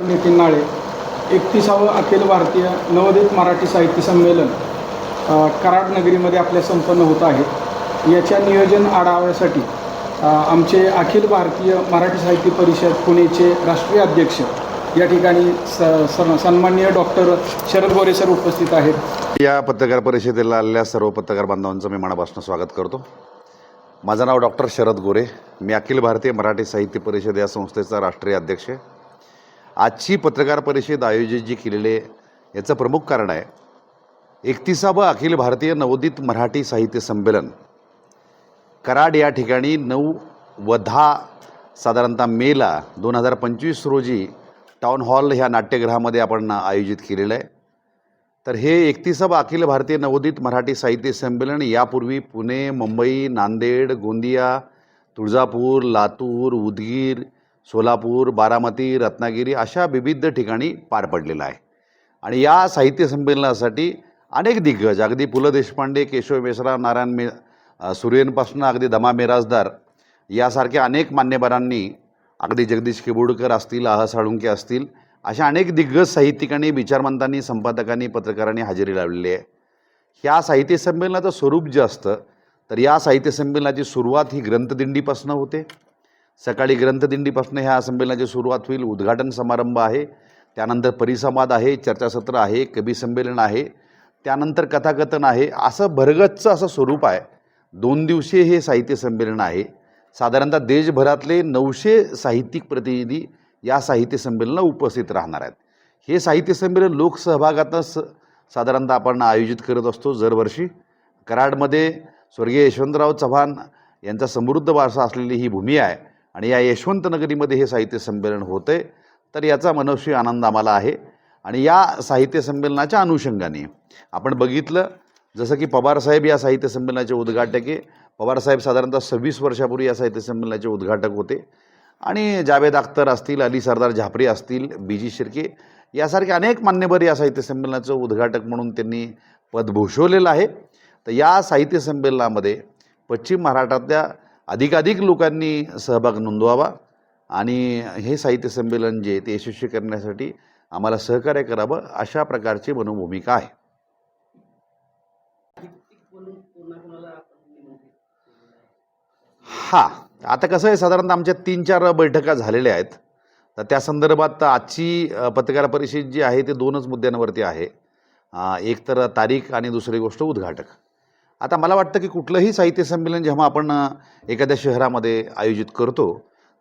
नितीन नाळे. एकतीसावं अखिल भारतीय नवोदित मराठी साहित्य संमेलन कराड नगरीमध्ये आपल्या संपन्न होत आहे. याच्या नियोजन आढाव्यासाठी आमचे अखिल भारतीय मराठी साहित्य परिषद पुणेचे राष्ट्रीय अध्यक्ष या ठिकाणी स सन- सन्माननीय डॉक्टर शरद गोरे सर उपस्थित आहेत. या पत्रकार परिषदेला आलेल्या सर्व पत्रकार बांधवांचं मी मनापासून स्वागत करतो. माझं नाव डॉक्टर शरद गोरे. मी अखिल भारतीय मराठी साहित्य परिषद या संस्थेचा राष्ट्रीय अध्यक्ष आहे. आजची पत्रकार परिषद आयोजित जी केलेली आहे याचं प्रमुख कारण आहे एकतीसावं अखिल भारतीय नवोदित मराठी साहित्य संमेलन. कराड या ठिकाणी नऊ व दहा साधारणतः मेला दोन हजार पंचवीस रोजी टाउन हॉल ह्या नाट्यगृहामध्ये आपण आयोजित केलेलं आहे. तर हे एकतीसावं अखिल भारतीय नवोदित मराठी साहित्य संमेलन यापूर्वी पुणे मुंबई नांदेड गोंदिया तुळजापूर लातूर उदगीर सोलापूर बारामती रत्नागिरी अशा विविध ठिकाणी पार पडलेलं आहे. आणि या साहित्य संमेलनासाठी अनेक दिग्गज अगदी पु ल देशपांडे केशव मेसरा नारायण मे अ, अगदी दमा मिराजदार यासारख्या अनेक मान्यवरांनी अगदी जगदीश केबोडकर असतील आह साळुंके असतील अशा अनेक दिग्गज साहित्यिकांनी विचारवंतांनी संपादकांनी पत्रकारांनी हजेरी लावलेली आहे. ह्या साहित्य संमेलनाचं स्वरूप जे असतं तर या साहित्य संमेलनाची सुरुवात ही ग्रंथदिंडीपासून होते. सकाळी ग्रंथदिंडीपासून ह्या संमेलनाची सुरुवात होईल. उद्घाटन समारंभ आहे. त्यानंतर परिसंवाद आहे चर्चासत्र आहे कवी संमेलन आहे. त्यानंतर कथाकथन आहे. असं भरगच्च असं स्वरूप आहे. दोन दिवसीय हे साहित्य संमेलन आहे. साधारणतः देशभरातले नऊशे साहित्यिक प्रतिनिधी या साहित्य संमेलनाला उपस्थित राहणार आहेत. हे साहित्य संमेलन लोकसहभागातनं स साधारणतः आपण आयोजित करत असतो दरवर्षी. कराडमध्ये स्वर्गीय यशवंतराव चव्हाण यांचा समृद्ध वारसा असलेली ही भूमी आहे. आणि या यशवंत नगरीमध्ये हे साहित्य संमेलन होतं आहे तर याचा मनस्वी आनंद आम्हाला आहे. आणि या साहित्य संमेलनाच्या अनुषंगाने आपण बघितलं जसं की पवारसाहेब या साहित्य संमेलनाचे उद्घाटक आहे. पवारसाहेब साधारणतः सव्वीस वर्षापूर्वी या साहित्य संमेलनाचे उद्घाटक होते. आणि जावेद अख्तर असतील अली सरदार झापरे असतील बी जी शिर्के यासारखे अनेक मान्यवर या साहित्य संमेलनाचं उद्घाटक म्हणून त्यांनी पद भूषवलेलं आहे. तर या साहित्य संमेलनामध्ये पश्चिम महाराष्ट्रातल्या अधिकाधिक लोकांनी सहभाग नोंदवावा आणि हे साहित्य संमेलन जे ते यशस्वी करण्यासाठी आम्हाला सहकार्य करावं अशा प्रकारची मनोभूमिका आहे. हां आता कसं आहे साधारणतः आमच्या तीन चार बैठका झालेल्या आहेत. तर त्या संदर्भात आजची पत्रकार परिषद जी आहे ते दोनच मुद्द्यांवरती आहे. एक तर तारीख आणि दुसरी गोष्ट उद्घाटक. आता मला वाटतं की कुठलंही साहित्य संमेलन जेव्हा आपण एखाद्या शहरामध्ये आयोजित करतो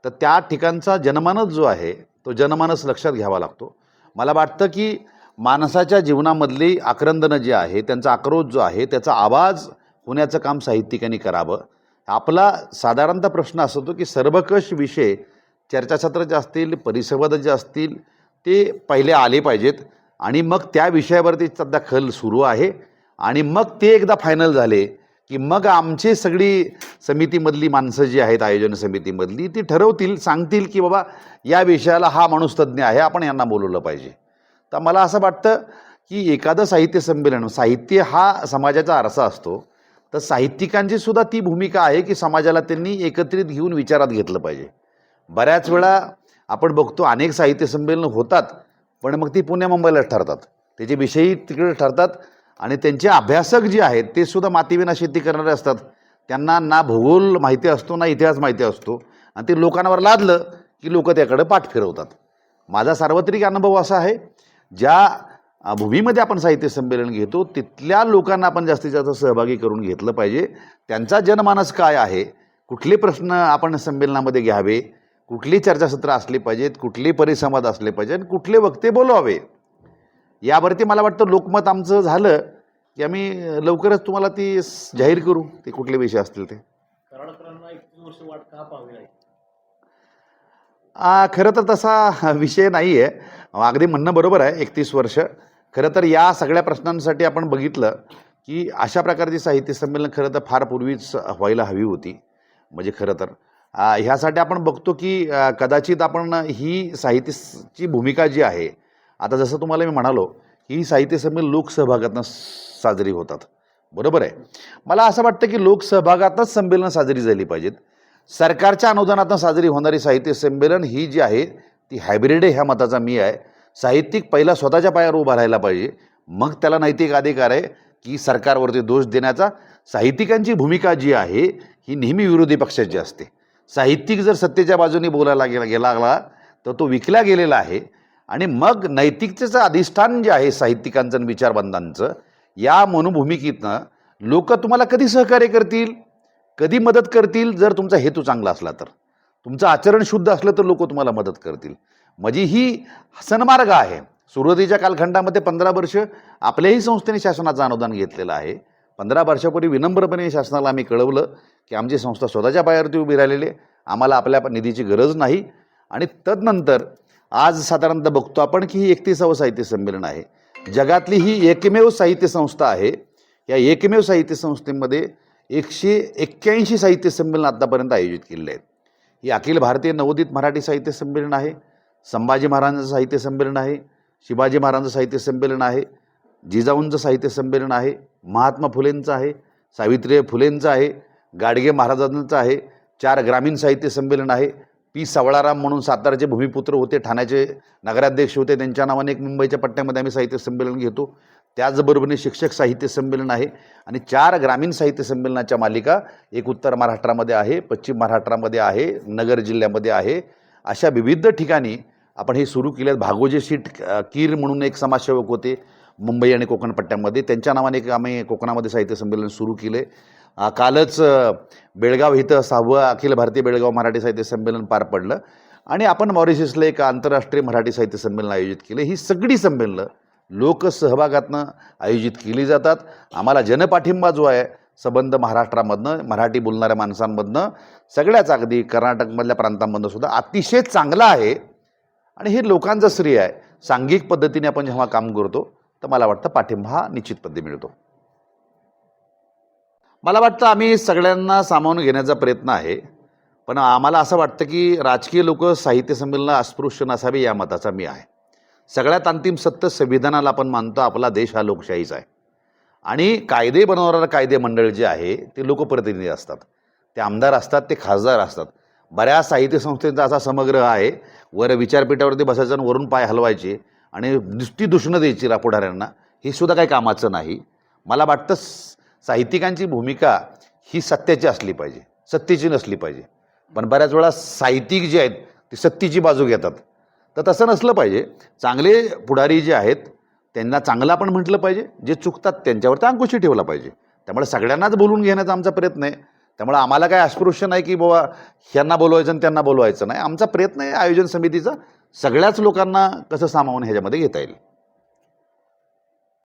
तर त्या ठिकाणचा जनमानस जो आहे तो जनमानस लक्षात घ्यावा लागतो. मला वाटतं की माणसाच्या जीवनामधली आक्रंदनं जी आहे त्यांचा आक्रोश जो आहे त्याचा आवाज होण्याचं काम साहित्यिकांनी करावं. आपला साधारणतः प्रश्न असतो होतो की सर्वकष विषय चर्चासत्र जे असतील परिसंवाद जे असतील ते पहिले आले पाहिजेत आणि मग त्या विषयावरती सध्या खल सुरू आहे. आणि मग ते एकदा फायनल झाले की मग आमची सगळी समितीमधली माणसं जी आहेत आयोजन समितीमधली ती ठरवतील सांगतील की बाबा या विषयाला हा माणूस तज्ज्ञ आहे आपण यांना बोलवलं पाहिजे. तर मला असं वाटतं की एखादं साहित्य संमेलन साहित्य हा समाजाचा आरसा असतो. तर साहित्यिकांची सुद्धा ती भूमिका आहे की समाजाला त्यांनी एकत्रित घेऊन विचारात घेतलं पाहिजे. बऱ्याच वेळा आपण बघतो अनेक साहित्य संमेलनं होतात पण मग ती पुण्या मुंबईलाच ठरतात. त्याचे विषयी तिकडे ठरतात. आणि त्यांचे अभ्यासक जे आहेत ते सुद्धा मातीविना शेती करणारे असतात. त्यांना ना भूगोल माहिती असतो ना इतिहास माहिती असतो. आणि ते लोकांवर लादलं की लोक त्याकडे पाठ फिरवतात. माझा सार्वत्रिक अनुभव असा आहे ज्या भूमीमध्ये आपण साहित्य संमेलन घेतो तिथल्या लोकांना आपण जास्तीत जास्त सहभागी करून घेतलं पाहिजे. त्यांचा जनमानस काय आहे? कुठले प्रश्न आपण संमेलनामध्ये घ्यावे? कुठली चर्चासत्र असली पाहिजेत? कुठले परिसंवाद असले पाहिजे आणि कुठले वक्ते बोलवावे यावरती मला वाटतं लोकमत आमचं झालं की आम्ही लवकरच तुम्हाला ती जाहीर करू ते कुठले विषय असतील ते. खरं तर तसा विषय नाही आहे अगदी म्हणणं बरोबर आहे एकतीस वर्ष. खरं तर या सगळ्या प्रश्नांसाठी आपण बघितलं की अशा प्रकारची साहित्य संमेलन खरं तर फार पूर्वीच व्हायला हवी होती. म्हणजे खरं तर. ह्यासाठी आपण बघतो की कदाचित आपण ही साहित्यची भूमिका जी आहे आता जसं तुम्हाला मी म्हणालो ही साहित्य संमेलन लोकसहभागातनं साजरी होतात. बरोबर आहे? मला असं वाटतं की लोकसहभागातच संमेलनं साजरी झाली पाहिजेत. सरकारच्या अनुदानातून साजरी होणारी साहित्य संमेलन ही जी आहे ती हायब्रिड आहे ह्या मताचा मी आहे. साहित्यिक पहिला स्वतःच्या पायावर उभा राहायला पाहिजे. मग त्याला नैतिक अधिकार आहे की सरकारवरती दोष देण्याचा. साहित्यिकांची भूमिका जी आहे ही नेहमी विरोधी पक्षाची असते. साहित्यिक जर सत्तेच्या बाजूने बोलायला गेला गेला लागला तर तो विकला गेलेला आहे. आणि मग नैतिकतेचं अधिष्ठान जे आहे साहित्यिकांचं आणि विचारबंधांचं या मनोभूमिकेतनं लोक तुम्हाला कधी सहकार्य करतील? कधी मदत करतील? जर तुमचा हेतू चांगला असला तर. तुमचं आचरण शुद्ध असलं तर लोक तुम्हाला मदत करतील. म्हणजे ही सन्मार्ग आहे. सुरुवातीच्या कालखंडामध्ये पंधरा वर्ष आपल्याही संस्थेने शासनाचं अनुदान घेतलेलं आहे. पंधरा वर्षापूर्वी विनम्रपणे शासनाला आम्ही कळवलं की आमची संस्था स्वतःच्या पायावरती उभी राहिलेली आम्हाला आपल्या निधीची गरज नाही. आणि तदनंतर आज साधारणतः बघतो आपण की ही एकतीसावं साहित्य संमेलन आहे. जगातली ही एकमेव साहित्य संस्था आहे. या एकमेव साहित्य संस्थेमध्ये एकशे एक्क्याऐंशी साहित्य संमेलन आत्तापर्यंत आयोजित केलेले आहेत. ही अखिल भारतीय नवोदित मराठी साहित्य संमेलन आहे. संभाजी महाराजांचं साहित्य संमेलन आहे. शिवाजी महाराजांचं साहित्य संमेलन आहे. जिजाऊंचं साहित्य संमेलन आहे. महात्मा फुलेंचं आहे. सावित्रीबाई फुलेंचं आहे. गाडगे महाराजांचं आहे. चार ग्रामीण साहित्य संमेलन आहे. पी सावळाराम म्हणून साताराचे भूमिपुत्र होते ठाण्याचे नगराध्यक्ष होते त्यांच्या नावाने एक मुंबईच्या पट्ट्यामध्ये आम्ही साहित्य संमेलन घेतो. त्याचबरोबरीने शिक्षक साहित्य संमेलन आहे आणि चार ग्रामीण साहित्य संमेलनाच्या मालिका एक उत्तर महाराष्ट्रामध्ये आहे पश्चिम महाराष्ट्रामध्ये आहे नगर जिल्ह्यामध्ये आहे. अशा विविध ठिकाणी आपण हे सुरू केले भागोजी सीट कीर म्हणून एक समाजसेवक होते मुंबई आणि कोकण पट्ट्यामध्ये. त्यांच्या नावाने एक आम्ही कोकणामध्ये साहित्य संमेलन सुरू केले. कालच बेळगाव इथं सहावं अखिल भारतीय बेळगाव मराठी साहित्य संमेलन पार पडलं. आणि आपण मॉरिशसला एक आंतरराष्ट्रीय मराठी साहित्य संमेलन आयोजित केलं. ही सगळी संमेलनं लोकसहभागातनं आयोजित केली जातात. आम्हाला जनपाठिंबा जो आहे संबंध महाराष्ट्रामधनं मराठी बोलणाऱ्या माणसांमधनं सगळ्याच अगदी कर्नाटकमधल्या प्रांतांमधनं सुद्धा अतिशय चांगला आहे. आणि हे लोकांचं श्रेय आहे. सांघिक पद्धतीने आपण जेव्हा काम करतो तर मला वाटतं पाठिंबा हा निश्चितपणे मिळतो. मला वाटतं आम्ही सगळ्यांना सामावून घेण्याचा प्रयत्न आहे. पण आम्हाला असं वाटतं की राजकीय लोक साहित्य संमेलनं अस्पृश्य नसावे या मताचा मी आहे. सगळ्यात अंतिम सत्य संविधानाला आपण मानतो आपला देश हा लोकशाहीचा आहे. आणि कायदे बनवणारं कायदे मंडळ जे आहे ते लोकप्रतिनिधी असतात. ते आमदार असतात ते खासदार असतात. बऱ्याच साहित्य संस्थेचा असा समग्र आहे वर विचारपीठावरती बसायचं आणि वरून पाय हलवायचे आणि नुसती द्यायची रापोडाऱ्यांना हे सुद्धा काही कामाचं नाही. मला वाटतं साहित्यिकांची भूमिका ही सत्याची असली पाहिजे सत्तेची नसली पाहिजे. पण बऱ्याच वेळा साहित्यिक जे आहेत ते सत्तेची बाजू घेतात. तर तसं नसलं पाहिजे. चांगले पुढारी जे आहेत त्यांना चांगलं आपण म्हटलं पाहिजे. जे चुकतात त्यांच्यावरती अंकुशी ठेवला पाहिजे. त्यामुळे सगळ्यांनाच बोलून घेण्याचा आमचा प्रयत्न आहे. त्यामुळे आम्हाला काय अस्पृश्य नाही की बाबा ह्यांना बोलवायचं आणि त्यांना बोलवायचं नाही. आमचा प्रयत्न आहे आयोजन समितीचा सगळ्याच लोकांना कसं सामावून ह्याच्यामध्ये घेता येईल.